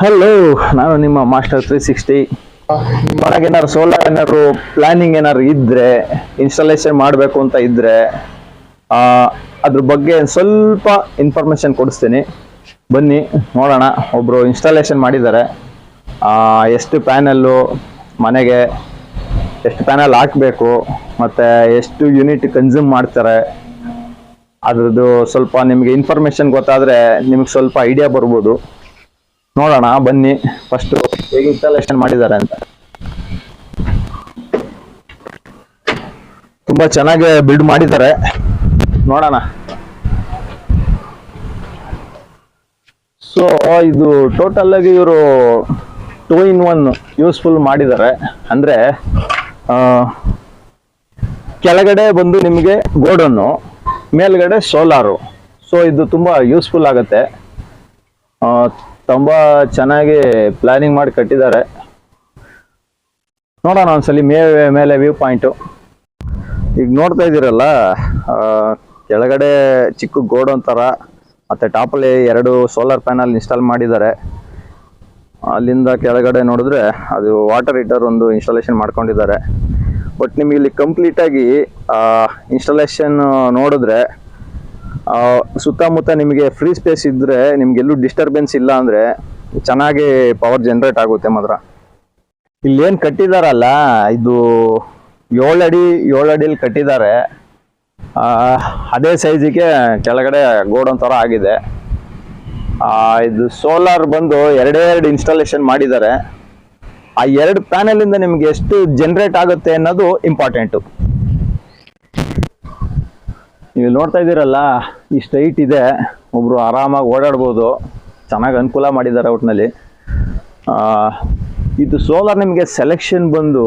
Hello ನಾನು ನಿಮ್ಮ master three sixty ಮನೆಗೆ ಏನಾದ್ರು ಸೋಲಾರ್ ಏನಾದ್ರು ಪ್ಲಾನಿಂಗ್ ಏನಾದ್ರು ಇದ್ರೆ ಇನ್ಸ್ಟಾಲೇಷನ್ ಮಾಡಬೇಕು ಅಂತ ಇದ್ರೆ ಅದ್ರ ಬಗ್ಗೆ ಸ್ವಲ್ಪ ಇನ್ಫಾರ್ಮೇಶನ್ ಕೊಡಿಸ್ತೀನಿ. ಬನ್ನಿ, ನೋಡೋಣ. ಒಬ್ರು ಇನ್ಸ್ಟಾಲೇಷನ್ ಮಾಡಿದ್ದಾರೆ. ಎಷ್ಟು ಪ್ಯಾನಲ್ಲು ಮನೆಗೆ ಎಷ್ಟು ಪ್ಯಾನಲ್ ಹಾಕಬೇಕು, ಮತ್ತೆ ಎಷ್ಟು ಯೂನಿಟ್ ಕನ್ಸ್ಯೂಮ್ ಮಾಡ್ತಾರೆ. ಅದ್ರದ್ದು ಸ್ವಲ್ಪ ನಿಮಗೆ ಇನ್ಫಾರ್ಮೇಷನ್ ಗೊತ್ತಾದ್ರೆ ನಿಮ್ಗೆ ಸ್ವಲ್ಪ ಐಡಿಯಾ ಬರ್ಬೋದು. ನೋಡೋಣ, ಬನ್ನಿ. ಫಸ್ಟ್ ಹೇಗೆ ಇನ್ಸ್ಟಾಲೇಷನ್ ಮಾಡಿದ್ದಾರೆ ಅಂತ. ತುಂಬಾ ಚೆನ್ನಾಗಿ ಬಿಲ್ಡ್ ಮಾಡಿದ್ದಾರೆ. ನೋಡೋಣ. ಸೊ ಇದು ಟೋಟಲ್ ಆಗಿ ಇವರು ಟೂ ಇನ್ ಒನ್ ಯೂಸ್ಫುಲ್ ಮಾಡಿದ್ದಾರೆ. ಅಂದ್ರೆ ಕೆಳಗಡೆ ಬಂದು ನಿಮಗೆ ಗೋಡನ್ನು ಮೇಲ್ಗಡೆ ಸೋಲಾರು ಸೊ ಇದು ತುಂಬಾ ಯೂಸ್ಫುಲ್ ಆಗುತ್ತೆ. ತುಂಬಾ ಚೆನ್ನಾಗಿ ಪ್ಲಾನಿಂಗ್ ಮಾಡಿ ಕಟ್ಟಿದ್ದಾರೆ. ನೋಡೋಣ ಒಂದ್ಸಲಿ ಮೇ, ಮೇಲೆ ವ್ಯೂ ಪಾಯಿಂಟು ಈಗ ನೋಡ್ತಾ ಇದ್ದೀರಲ್ಲ ಕೆಳಗಡೆ ಚಿಕ್ಕ ಗೋಡ್ ಥರ ಮತ್ತು ಟಾಪಲ್ಲಿ ಎರಡು ಸೋಲಾರ್ ಪ್ಯಾನಲ್ ಇನ್ಸ್ಟಾಲ್ ಮಾಡಿದ್ದಾರೆ. ಅಲ್ಲಿಂದ ಕೆಳಗಡೆ ನೋಡಿದ್ರೆ ಅದು ವಾಟರ್ ಹೀಟರ್ ಒಂದು ಇನ್ಸ್ಟಾಲೇಷನ್ ಮಾಡ್ಕೊಂಡಿದ್ದಾರೆ. ಬಟ್ ನಿಮಗೆ ಇಲ್ಲಿ ಕಂಪ್ಲೀಟಾಗಿ ಇನ್ಸ್ಟಾಲೇಷನ್ ನೋಡಿದ್ರೆ ಸುತ್ತಮುತ್ತ ನಿಮಗೆ ಫ್ರೀ ಸ್ಪೇಸ್ ಇದ್ದರೆ ನಿಮಗೆಲ್ಲೂ ಡಿಸ್ಟರ್ಬೆನ್ಸ್ ಇಲ್ಲ ಅಂದರೆ ಚೆನ್ನಾಗಿ ಪವರ್ ಜನ್ರೇಟ್ ಆಗುತ್ತೆ ಮಾತ್ರ. ಇಲ್ಲಿ ಏನ್ ಕಟ್ಟಿದಾರಲ್ಲ, ಇದು ಏಳು ಅಡಿ, ಏಳು ಕಟ್ಟಿದ್ದಾರೆ ಅದೇ ಸೈಜಿಗೆ ಕೆಳಗಡೆ ಗೋಡನ್ ಥರ ಆಗಿದೆ. ಇದು ಸೋಲಾರ್ ಬಂದು ಎರಡೇ ಎರಡು ಇನ್ಸ್ಟಾಲೇಷನ್ ಮಾಡಿದ್ದಾರೆ. ಆ ಎರಡು ಪ್ಯಾನಲಿಂದ ನಿಮ್ಗೆ ಎಷ್ಟು ಜನ್ರೇಟ್ ಆಗುತ್ತೆ ಅನ್ನೋದು ಇಂಪಾರ್ಟೆಂಟು ನೀವು ನೋಡ್ತಾ ಇದ್ದೀರಲ್ಲ, ಈ ಸ್ಟ್ರೈಟ್ ಇದೆ. ಒಬ್ರು ಆರಾಮಾಗಿ ಓಡಾಡ್ಬೋದು. ಚೆನ್ನಾಗಿ ಅನುಕೂಲ ಮಾಡಿದ್ದಾರೆ ಒಟ್ಟಿನಲ್ಲಿ ಇದು ಸೋಲಾರ್ ನಿಮಗೆ ಸೆಲೆಕ್ಷನ್ ಬಂದು,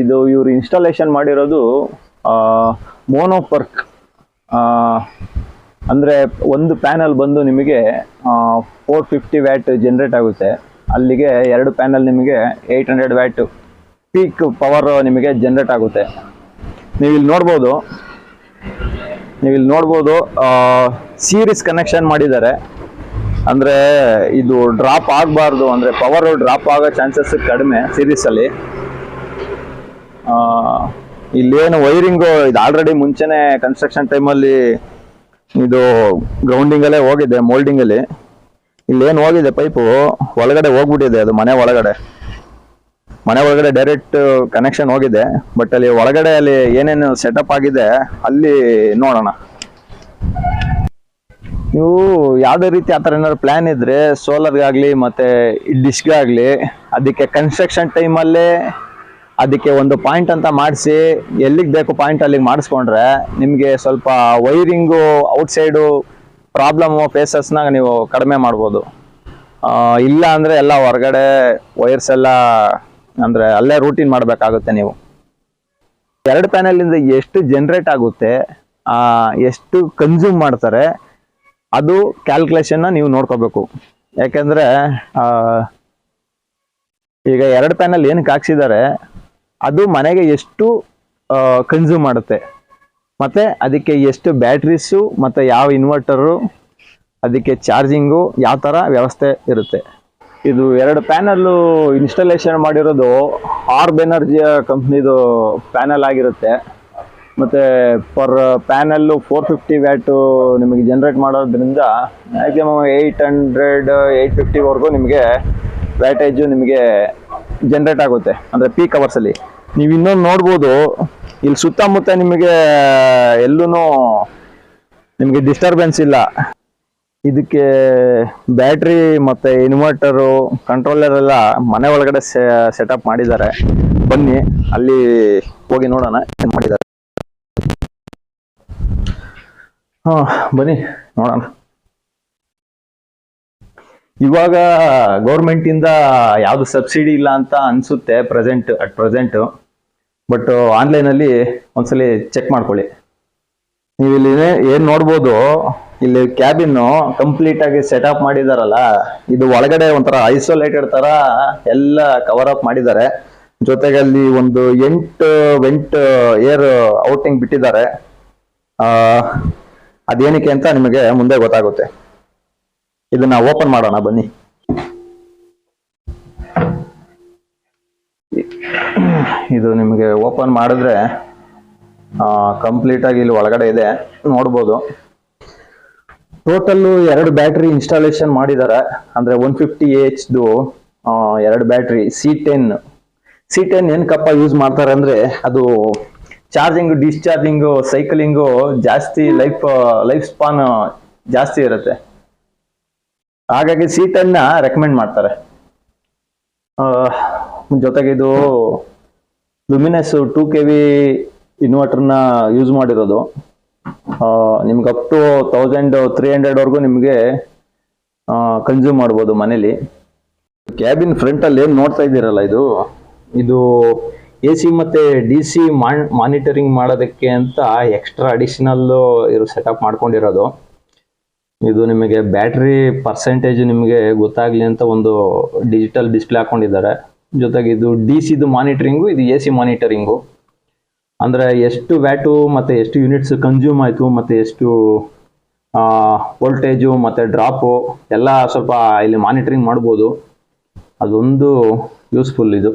ಇದು ಇವರು ಇನ್ಸ್ಟಾಲೇಷನ್ ಮಾಡಿರೋದು ಮೋನೋಪರ್ಕ್ ಅಂದರೆ ಒಂದು ಪ್ಯಾನಲ್ ಬಂದು ನಿಮಗೆ ಫೋರ್ ಫಿಫ್ಟಿ ವ್ಯಾಟ್ ಜನ್ರೇಟ್ ಆಗುತ್ತೆ. ಅಲ್ಲಿಗೆ ಎರಡು ಪ್ಯಾನಲ್ ನಿಮಗೆ eight hundred watt peak power ನಿಮಗೆ ಜನ್ರೇಟ್ ಆಗುತ್ತೆ. ನೀವು ಇಲ್ಲಿ ನೋಡ್ಬೋದು. ನೀವು ಇಲ್ಲಿ ನೋಡ್ಬೋದು ಸೀರೀಸ್ ಕನೆಕ್ಷನ್ ಮಾಡಿದ್ದಾರೆ. ಅಂದರೆ ಇದು ಡ್ರಾಪ್ ಆಗಬಾರ್ದು, ಅಂದರೆ ಪವರ್ ಡ್ರಾಪ್ ಆಗೋ ಚಾನ್ಸಸ್ ಕಡಿಮೆ ಸೀರೀಸಲ್ಲಿ ಇಲ್ಲೇನು ವೈರಿಂಗು ಇದು ಆಲ್ರೆಡಿ ಮುಂಚೆನೆ ಕನ್ಸ್ಟ್ರಕ್ಷನ್ ಟೈಮಲ್ಲಿ ಇದು ಗ್ರೌಂಡಿಂಗಲ್ಲೇ ಹೋಗಿದೆ ಮೋಲ್ಡಿಂಗಲ್ಲಿ ಇಲ್ಲೇನು ಹೋಗಿದೆ ಪೈಪು ಒಳಗಡೆ ಹೋಗ್ಬಿಟ್ಟಿದೆ ಅದು ಮನೆ ಒಳಗಡೆ. ಮನೆ ಒಳಗಡೆ ಡೈರೆಕ್ಟ್ ಕನೆಕ್ಷನ್ ಹೋಗಿದೆ ಬಟ್ ಅಲ್ಲಿ ಒಳಗಡೆ ಅಲ್ಲಿ ಏನೇನು ಸೆಟಪ್ ಆಗಿದೆ, ಅಲ್ಲಿ ನೋಡೋಣ. ನೀವು ಯಾವುದೇ ರೀತಿ ಆ ಥರ ಏನಾದ್ರು ಪ್ಲ್ಯಾನ್ ಇದ್ರೆ ಸೋಲಾರ್ಗಾಗಲಿ ಮತ್ತೆ ಡಿಶ್ಗೆ ಆಗಲಿ ಅದಕ್ಕೆ ಕನ್ಸ್ಟ್ರಕ್ಷನ್ ಟೈಮಲ್ಲೇ ಅದಕ್ಕೆ ಒಂದು ಪಾಯಿಂಟ್ ಅಂತ ಮಾಡಿಸಿ, ಎಲ್ಲಿಗೆ ಬೇಕು ಪಾಯಿಂಟ್ ಅಲ್ಲಿಗೆ ಮಾಡಿಸ್ಕೊಂಡ್ರೆ ನಿಮಗೆ ಸ್ವಲ್ಪ ವೈರಿಂಗು ಔಟ್ಸೈಡು ಪ್ರಾಬ್ಲಮ್ ಫೇಸಸ್ನ ನೀವು ಕಡಿಮೆ ಮಾಡ್ಬೋದು. ಇಲ್ಲ ಅಂದರೆ ಎಲ್ಲ ಹೊರಗಡೆ ವೈರ್ಸ್ ಎಲ್ಲ ಅಂದರೆ ಅಲ್ಲೇ ರೂಟೀನ್ ಮಾಡಬೇಕಾಗುತ್ತೆ ನೀವು. ಎರಡು ಪ್ಯಾನಲಿಂದ ಎಷ್ಟು ಜನರೇಟ್ ಆಗುತ್ತೆ ಎಷ್ಟು ಕನ್ಸ್ಯೂಮ್ ಮಾಡ್ತಾರೆ, ಅದು ಕ್ಯಾಲ್ಕುಲೇಷನ್ನ ನೀವು ನೋಡ್ಕೋಬೇಕು. ಯಾಕೆಂದ್ರೆ ಈಗ ಎರಡು ಪ್ಯಾನಲ್ ಏನಕ್ಕೆ ಹಾಕ್ಸಿದ್ದಾರೆ, ಅದು ಮನೆಗೆ ಎಷ್ಟು ಕನ್ಸ್ಯೂಮ್ ಮಾಡುತ್ತೆ. ಮತ್ತೆ ಅದಕ್ಕೆ ಎಷ್ಟು ಬ್ಯಾಟ್ರೀಸು ಮತ್ತೆ ಯಾವ ಇನ್ವರ್ಟರು ಅದಕ್ಕೆ ಚಾರ್ಜಿಂಗು ಯಾವ ಥರ ವ್ಯವಸ್ಥೆ ಇರುತ್ತೆ. ಇದು ಎರಡು ಪ್ಯಾನಲ್ಲು ಇನ್ಸ್ಟಾಲೇಷನ್ ಮಾಡಿರೋದು ಆರ್ ಬೆನರ್ಜಿಯ ಕಂಪ್ನಿದು ಪ್ಯಾನಲ್ ಆಗಿರುತ್ತೆ. ಮತ್ತು per panel four fifty watt ನಿಮಗೆ ಜನ್ರೇಟ್ ಮಾಡೋದ್ರಿಂದ ಮ್ಯಾಕ್ಸಿಮಮ್ ಏಯ್ಟ್ ಹಂಡ್ರೆಡ್, ಏಯ್ಟ್ ಫಿಫ್ಟಿವರೆಗೂ ನಿಮಗೆ ವ್ಯಾಟೇಜು ನಿಮಗೆ ಜನ್ರೇಟ್ ಆಗುತ್ತೆ. ಅಂದರೆ ಪೀಕ್ ಅವರ್ಸಲ್ಲಿ ನೀವು ಇನ್ನೊಂದು ನೋಡ್ಬೋದು. ಇಲ್ಲಿ ಸುತ್ತಮುತ್ತ ನಿಮಗೆ ಎಲ್ಲೂ ನಿಮಗೆ ಡಿಸ್ಟರ್ಬೆನ್ಸ್ ಇಲ್ಲ. ಇದಕ್ಕೆ ಬ್ಯಾಟ್ರಿ ಮತ್ತೆ ಇನ್ವರ್ಟರು ಕಂಟ್ರೋಲರ್ ಎಲ್ಲ ಮನೆ ಒಳಗಡೆ ಸೆಟಪ್ ಮಾಡಿದ್ದಾರೆ. ಬನ್ನಿ, ಅಲ್ಲಿ ಹೋಗಿ ನೋಡೋಣ ಮಾಡಿದ್ದಾರೆ. ಹಾ, ಬನ್ನಿ, ನೋಡೋಣ. ಇವಾಗ ಗೌರ್ಮೆಂಟಿಂದ ಯಾವ್ದು ಸಬ್ಸಿಡಿ ಇಲ್ಲ ಅಂತ ಅನ್ಸುತ್ತೆ present at present but online ಅಲ್ಲಿ ಒಂದ್ಸಲಿ ಚೆಕ್ ಮಾಡ್ಕೊಳ್ಳಿ. ನೀವು ಇಲ್ಲಿ ಏನ್ ನೋಡ್ಬೋದು? ಇಲ್ಲಿ ಕ್ಯಾಬಿನ್ ಕಂಪ್ಲೀಟ್ ಆಗಿ ಸೆಟ್ ಅಪ್ ಮಾಡಿದಾರಲ್ಲ, ಇದು ಒಳಗಡೆ ಒಂಥರ ಐಸೋಲೇಟೆಡ್ ತರ ಎಲ್ಲ ಕವರ್ ಅಪ್ ಮಾಡಿದ್ದಾರೆ. ಜೊತೆಗೆ ಅಲ್ಲಿ ಒಂದು ಎಂಟು ವೆಂಟ್ ಏರ್ ಔಟಿಂಗ್ ಬಿಟ್ಟಿದ್ದಾರೆ. ಅದೇನಕ್ಕೆ ಅಂತ ನಿಮಗೆ ಮುಂದೆ ಗೊತ್ತಾಗುತ್ತೆ. ಇದನ್ನ ಓಪನ್ ಮಾಡೋಣ, ಬನ್ನಿ. ಇದು ನಿಮಗೆ ಓಪನ್ ಮಾಡಿದ್ರೆ ಕಂಪ್ಲೀಟ್ ಆಗಿ ಇಲ್ಲಿ ಒಳಗಡೆ ಇದೆ. ನೋಡ್ಬೋದು. ಟೋಟಲ್ಲು ಎರಡು ಬ್ಯಾಟ್ರಿ ಇನ್ಸ್ಟಾಲೇಷನ್ ಮಾಡಿದ್ದಾರೆ ಅಂದರೆ ಒನ್ ಫಿಫ್ಟಿ ಎಚ್ದು ಎರಡು battery C ten C ten ಏನಕ್ಕಪ್ಪ ಯೂಸ್ ಮಾಡ್ತಾರೆ ಅಂದರೆ ಅದು ಚಾರ್ಜಿಂಗ್ ಡಿಸ್ಚಾರ್ಜಿಂಗು ಸೈಕ್ಲಿಂಗು ಜಾಸ್ತಿ ಲೈಫ್ ಲೈಫ್ ಸ್ಪಾನ್ ಜಾಸ್ತಿ ಇರುತ್ತೆ. ಹಾಗಾಗಿ ಸಿ ಟೆನ್ನ ರೆಕಮೆಂಡ್ ಮಾಡ್ತಾರೆ. ಜೊತೆಗೆ ಇದು ಲುಮಿನಸ್ ಟೂ ಕೆ ವಿ ಇನ್ವರ್ಟರ್ನ ಯೂಸ್ ಮಾಡಿರೋದು. ನಿಮ್ಗೆ ಅಪ್ ಟು ತೌಸಂಡ್ ತ್ರೀ ಹಂಡ್ರೆಡ್ವರೆಗೂ ನಿಮಗೆ ಕನ್ಸ್ಯೂಮ್ ಮಾಡ್ಬೋದು ಮನೇಲಿ. ಕ್ಯಾಬಿನ್ ಫ್ರಂಟಲ್ಲಿ ಏನು ನೋಡ್ತಾ ಇದ್ದೀರಲ್ಲ ಇದು? ಇದು ಎ ಸಿ ಮತ್ತು ಡಿ ಸಿ ಮಾನಿಟರಿಂಗ್ ಮಾಡೋದಕ್ಕೆ ಅಂತ ಎಕ್ಸ್ಟ್ರಾ ಅಡಿಷನಲ್ ಇರೋ ಸೆಟಪ್ ಮಾಡ್ಕೊಂಡಿರೋದು. ಇದು ನಿಮಗೆ ಬ್ಯಾಟ್ರಿ ಪರ್ಸೆಂಟೇಜ್ ನಿಮಗೆ ಗೊತ್ತಾಗ್ಲಿ ಅಂತ ಒಂದು ಡಿಜಿಟಲ್ ಡಿಸ್ಪ್ಲೇ ಹಾಕೊಂಡಿದ್ದಾರೆ. ಜೊತೆಗೆ ಇದು ಡಿ ಸಿದು ಮಾನಿಟರಿಂಗು ಇದು ಎ ಸಿ ಮಾನಿಟರಿಂಗು ಅಂದರೆ ಎಷ್ಟು ವ್ಯಾಟು ಮತ್ತು ಎಷ್ಟು ಯೂನಿಟ್ಸ್ ಕನ್ಸ್ಯೂಮ್ ಆಯಿತು, ಮತ್ತು ಎಷ್ಟು ವೋಲ್ಟೇಜು ಮತ್ತು ಡ್ರಾಪು ಎಲ್ಲ ಸ್ವಲ್ಪ ಇಲ್ಲಿ ಮಾನಿಟ್ರಿಂಗ್ ಮಾಡ್ಬೋದು. ಅದೊಂದು ಯೂಸ್ಫುಲ್ ಇದು.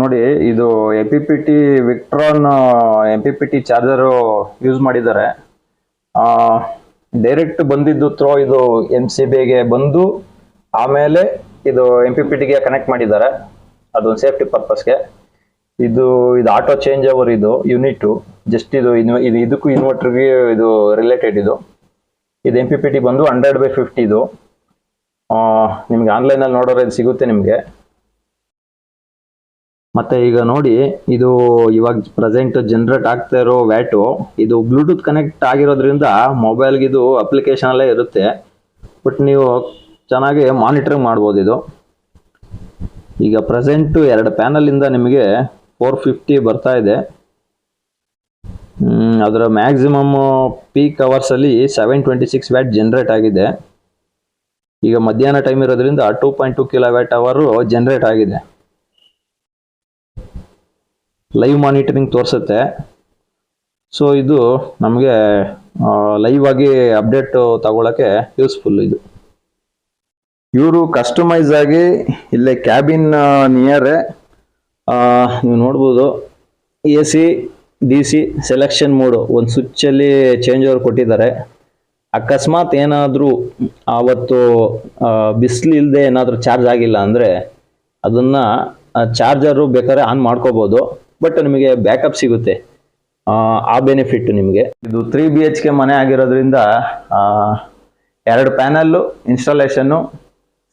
ನೋಡಿ, ಇದು A P P T Victron M P P T charger use ಮಾಡಿದ್ದಾರೆ. ಡೈರೆಕ್ಟ್ ಬಂದಿದ್ದು ಥ್ರೋ ಇದು ಎಂ ಸಿ ಬಿಗೆ ಬಂದು, ಆಮೇಲೆ ಇದು ಎಂ ಪಿ ಪಿ ಟಿಗೆ ಕನೆಕ್ಟ್ ಮಾಡಿದ್ದಾರೆ. ಅದೊಂದು ಸೇಫ್ಟಿ ಪರ್ಪಸ್ಗೆ ಇದು ಇದು ಆಟೋ ಚೇಂಜ್ ಓವರ್ ಇದು ಯೂನಿಟು ಜಸ್ಟ್ ಇದು ಇದು ಇದಕ್ಕೂ ಇನ್ವರ್ಟರ್ಗೆ ಇದು ರಿಲೇಟೆಡ್ ಇದು. ಇದು ಎಂ ಪಿ ಪಿ ಟಿ ಬಂದು ಹಂಡ್ರೆಡ್ ಬೈ ಫಿಫ್ಟಿ ಇದು. ನಿಮ್ಗೆ ಆನ್ಲೈನಲ್ಲಿ ನೋಡೋರು ಇದು ಸಿಗುತ್ತೆ ನಿಮಗೆ. ಮತ್ತೆ ಈಗ ನೋಡಿ, ಇದು ಇವಾಗ ಪ್ರೆಸೆಂಟ್ ಜನರೇಟ್ ಆಗ್ತಾ ಇರೋ ವ್ಯಾಟು ಇದು ಬ್ಲೂಟೂತ್ ಕನೆಕ್ಟ್ ಆಗಿರೋದ್ರಿಂದ ಮೊಬೈಲ್ಗೆ ಇದು ಅಪ್ಲಿಕೇಶನ್ ಅಲ್ಲೇ ಇರುತ್ತೆ. ಬಟ್ ನೀವು ಚೆನ್ನಾಗಿ ಮಾನಿಟ್ರಿಂಗ್ ಮಾಡ್ಬೋದು ಇದು. ಈಗ ಪ್ರೆಸೆಂಟು ಎರಡು ಪ್ಯಾನಲಿಂದ ನಿಮಗೆ ಫೋರ್ ಫಿಫ್ಟಿ ಬರ್ತಾ ಇದೆ. ಅದರ maximum peak ಅವರ್ಸಲ್ಲಿ seven twenty six watt generate ಆಗಿದೆ. ಈಗ ಮಧ್ಯಾಹ್ನ ಟೈಮ್ ಇರೋದ್ರಿಂದ two point two kilo watt ಅವರು ಜನ್ರೇಟ್ ಆಗಿದೆ. ಲೈವ್ ಮಾನಿಟರಿಂಗ್ ತೋರಿಸುತ್ತೆ. ಸೊ ಇದು ನಮಗೆ ಲೈವ್ ಆಗಿ ಅಪ್ಡೇಟ್ ತಗೊಳ್ಳೋಕ್ಕೆ ಯೂಸ್ಫುಲ್ ಇದು. ಇವರು ಕಸ್ಟಮೈಸ್ ಆಗಿ ಇಲ್ಲೇ ಕ್ಯಾಬಿನ್ ನಿಯರ್ ನೀವು ನೋಡ್ಬೋದು A C D C selection mode ಒಂದು ಸ್ವಿಚ್ಚಲ್ಲಿ ಚೇಂಜ್ ಓವರ್ ಕೊಟ್ಟಿದ್ದಾರೆ. ಅಕಸ್ಮಾತ್ ಏನಾದರೂ ಆವತ್ತು ಬಿಸಿಲು ಇಲ್ಲದೆ ಏನಾದರೂ ಚಾರ್ಜ್ ಆಗಿಲ್ಲ ಅಂದರೆ ಅದನ್ನು ಚಾರ್ಜರು ಬೇಕಾದ್ರೆ ಆನ್ ಮಾಡ್ಕೋಬೋದು. ಬಟ್ ನಿಮಗೆ ಬ್ಯಾಕಪ್ ಸಿಗುತ್ತೆ. ಆ, ಬೆನಿಫಿಟ್ ನಿಮಗೆ. ಇದು ತ್ರೀ ಬಿ ಎಚ್ ಕೆ ಮನೆ ಆಗಿರೋದ್ರಿಂದ ಎರಡು ಪ್ಯಾನಲ್ಲು ಇನ್ಸ್ಟಾಲೇಷನ್ನು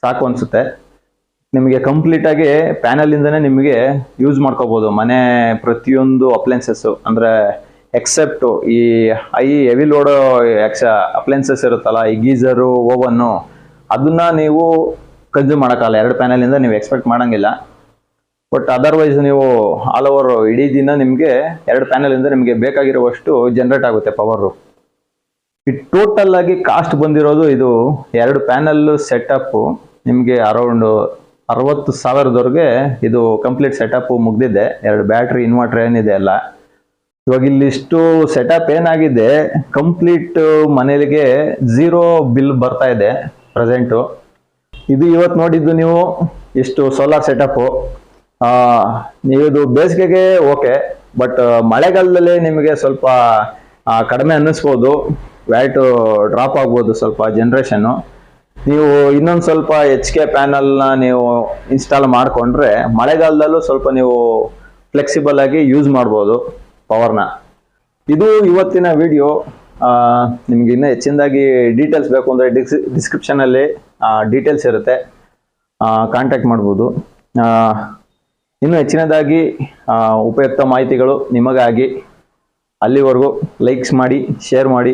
ಸಾಕು ಅನಿಸುತ್ತೆ. ನಿಮಗೆ ಕಂಪ್ಲೀಟ್ ಆಗಿ ಪ್ಯಾನಲ್ ಇಂದನೇ ನಿಮಗೆ ಯೂಸ್ ಮಾಡ್ಕೋಬಹುದು ಮನೆ ಪ್ರತಿಯೊಂದು ಅಪ್ಲೈನ್ಸಸ್ ಅಂದ್ರೆ ಎಕ್ಸೆಪ್ಟ್ ಈ ಐ ಹೆವಿ ಲೋಡ್ ಎಕ್ಸ ಅಪ್ಲೈನ್ಸಸ್ ಇರುತ್ತಲ್ಲ, ಈ ಗೀಸರು ಓವನ್ನು ಅದನ್ನ ನೀವು ಕನ್ಸ್ಯೂಮ್ ಮಾಡೋಕ್ಕಲ್ಲ ಎರಡು ಪ್ಯಾನಲ್ ಇಂದ ನೀವು ಎಕ್ಸ್ಪೆಕ್ಟ್ ಮಾಡಂಗಿಲ್ಲ. ಬಟ್ ಅದರ್ವೈಸ್ ನೀವು ಆಲ್ ಓವರ್ ಇಡೀ ದಿನ ನಿಮಗೆ ಎರಡು ಪ್ಯಾನಲ್ ಇಂದ ನಿಮಗೆ ಬೇಕಾಗಿರುವಷ್ಟು ಜನರೇಟ್ ಆಗುತ್ತೆ ಪವರು ಟೋಟಲ್ ಆಗಿ ಕಾಸ್ಟ್ ಬಂದಿರೋದು ಇದು ಎರಡು ಪ್ಯಾನಲ್ ಸೆಟಪ್ ನಿಮಗೆ ಅರೌಂಡ್ ಅರವತ್ತು ಸಾವಿರದವರೆಗೆ ಇದು ಕಂಪ್ಲೀಟ್ ಸೆಟಪ್ ಮುಗ್ದಿದೆ. ಎರಡು ಬ್ಯಾಟ್ರಿ ಇನ್ವರ್ಟರ್ ಏನಿದೆ ಅಲ್ಲ ಇವಾಗ ಇಲ್ಲಿಷ್ಟು ಸೆಟಪ್ ಏನಾಗಿದೆ ಕಂಪ್ಲೀಟ್ ಮನೇಲಿಗೆ ಝೀರೋ ಬಿಲ್ ಬರ್ತಾ ಇದೆ ಪ್ರೆಸೆಂಟು ಇದು ಇವತ್ತು ನೋಡಿದ್ದು ನೀವು ಇಷ್ಟು ಸೋಲಾರ್ ಸೆಟಪ್ಪು ನೀವು ಬೇಸಿಗೆಗೆ ಓಕೆ ಬಟ್ ಮಳೆಗಾಲದಲ್ಲಿ ನಿಮಗೆ ಸ್ವಲ್ಪ ಕಡಿಮೆ ಅನ್ನಿಸ್ಬೋದು. ವ್ಯಾಟು ಡ್ರಾಪ್ ಆಗ್ಬೋದು ಸ್ವಲ್ಪ ಜನ್ರೇಷನ್ನು ನೀವು ಇನ್ನೊಂದು ಸ್ವಲ್ಪ ಎಚ್ ಕೆ ಪ್ಯಾನಲ್ನ ನೀವು ಇನ್ಸ್ಟಾಲ್ ಮಾಡಿಕೊಂಡ್ರೆ ಮಳೆಗಾಲದಲ್ಲೂ ಸ್ವಲ್ಪ ನೀವು ಫ್ಲೆಕ್ಸಿಬಲ್ ಆಗಿ ಯೂಸ್ ಮಾಡ್ಬೋದು ಪವರ್ನ ಇದು ಇವತ್ತಿನ ವಿಡಿಯೋ ನಿಮ್ಗೆ ಇನ್ನೂ ಹೆಚ್ಚಿನದಾಗಿ ಡೀಟೇಲ್ಸ್ ಬೇಕು ಅಂದರೆ ಡಿಸ್ ಡಿಸ್ಕ್ರಿಪ್ಷನಲ್ಲಿ ಡೀಟೇಲ್ಸ್ ಇರುತ್ತೆ. ಕಾಂಟ್ಯಾಕ್ಟ್ ಮಾಡ್ಬೋದು. ಇನ್ನೂ ಹೆಚ್ಚಿನದಾಗಿ ಉಪಯುಕ್ತ ಮಾಹಿತಿಗಳು ನಿಮಗಾಗಿ. ಅಲ್ಲಿವರೆಗೂ ಲೈಕ್ಸ್ ಮಾಡಿ ಶೇರ್ ಮಾಡಿ.